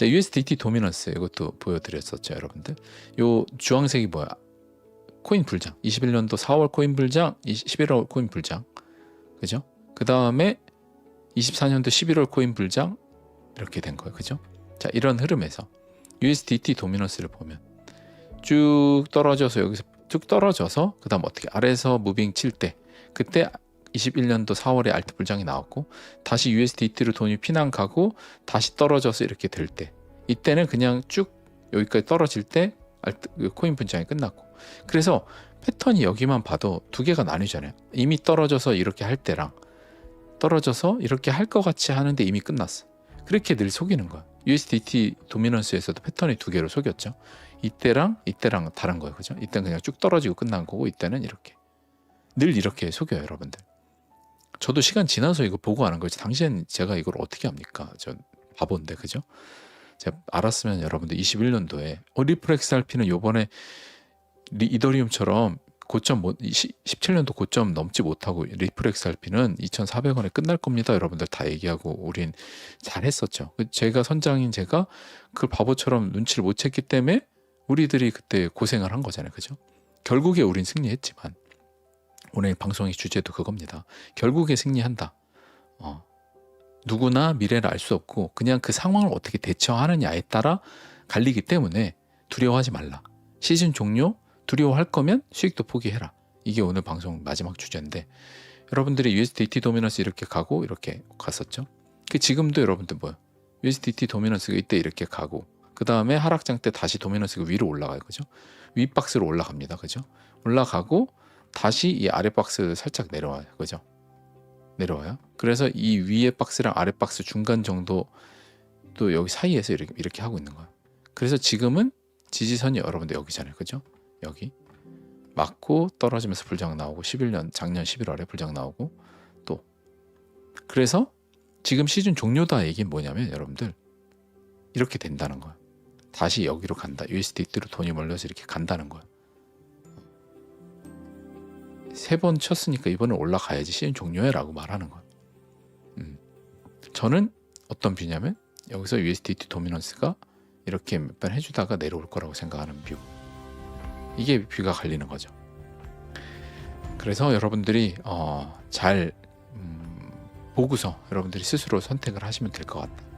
자, USDT 도미넌스 이것도 보여드렸었죠, 여러분들. 요 주황색이 뭐야? 코인 불장. 21년도 4월 코인 불장, 11월 코인 불장. 그죠? 그 다음에 24년도 11월 코인 불장 이렇게 된 거예요. 그죠? 자, 이런 흐름에서 USDT 도미넌스를 보면 쭉 떨어져서 여기서 쭉 떨어져서 그다음 어떻게 아래에서 무빙 칠 때 그때 21년도 4월에 알트 불장이 나왔고 다시 USDT로 돈이 피난 가고 다시 떨어져서 이렇게 될 때 이때는 그냥 쭉 여기까지 떨어질 때 알트 그 코인 분장이 끝났고 그래서 패턴이 여기만 봐도 두 개가 나뉘잖아요. 이미 떨어져서 이렇게 할 때랑 떨어져서 이렇게 할 것 같이 하는데 이미 끝났어. 그렇게 늘 속이는 거야. USDT 도미넌스에서도 패턴이 두 개로 속였죠. 이때랑 이때랑 다른 거예요. 그죠? 이때는 그냥 쭉 떨어지고 끝난 거고 이때는 이렇게. 늘 이렇게 속여요, 여러분들. 저도 시간 지나서 이거 보고 아는 거지. 당시엔 제가 이걸 어떻게 합니까? 전 바본데, 그죠? 제가 알았으면 여러분들 21년도에 어, 리플렉스 RP는 요번에 리- 이더리움처럼 고점 못, 17년도 고점 넘지 못하고 리플렉스 RP는 2,400원에 끝날 겁니다. 여러분들 다 얘기하고 우린 잘했었죠. 그 제가 선장인 제가 그걸 바보처럼 눈치를 못 챘기 때문에 우리들이 그때 고생을 한 거잖아요. 그죠? 결국에 우린 승리했지만 오늘 방송의 주제도 그겁니다. 결국에 승리한다. 어. 누구나 미래를 알 수 없고 그냥 그 상황을 어떻게 대처하느냐에 따라 갈리기 때문에 두려워하지 말라. 시즌 종료 두려워할 거면 수익도 포기해라. 이게 오늘 방송 마지막 주제인데 여러분들이 USDT 도미넌스 이렇게 가고 이렇게 갔었죠. 그 지금도 여러분들 뭐요? USDT 도미넌스가 이때 이렇게 가고 그 다음에 하락장 때 다시 도미넌스가 위로 올라가요, 그죠? 위 박스로 올라갑니다, 그죠? 올라가고 다시 이 아래 박스 살짝 내려와요, 그죠? 내려와요. 그래서 이 위에 박스랑 아래 박스 중간 정도 또 여기 사이에서 이렇게, 이렇게 하고 있는 거예요. 그래서 지금은 지지선이 여러분들 여기잖아요, 그죠? 여기 맞고 떨어지면서 불장 나오고 11년 작년 11월에 불장 나오고 또 그래서 지금 시즌 종료다 얘기는 뭐냐면 여러분들 이렇게 된다는 거야. 다시 여기로 간다. USDT로 돈이 몰려서 이렇게 간다는 거야. 세 번 쳤으니까 이번에 올라가야지 시즌 종료해라고 말하는 거야. 음. 저는 어떤 뷰냐면 여기서 USDT 도미넌스가 이렇게 몇 번 해주다가 내려올 거라고 생각하는 뷰. 이게 뷰가 갈리는 거죠. 그래서 여러분들이 어, 잘 음, 보고서 여러분들이 스스로 선택을 하시면 될 것 같다.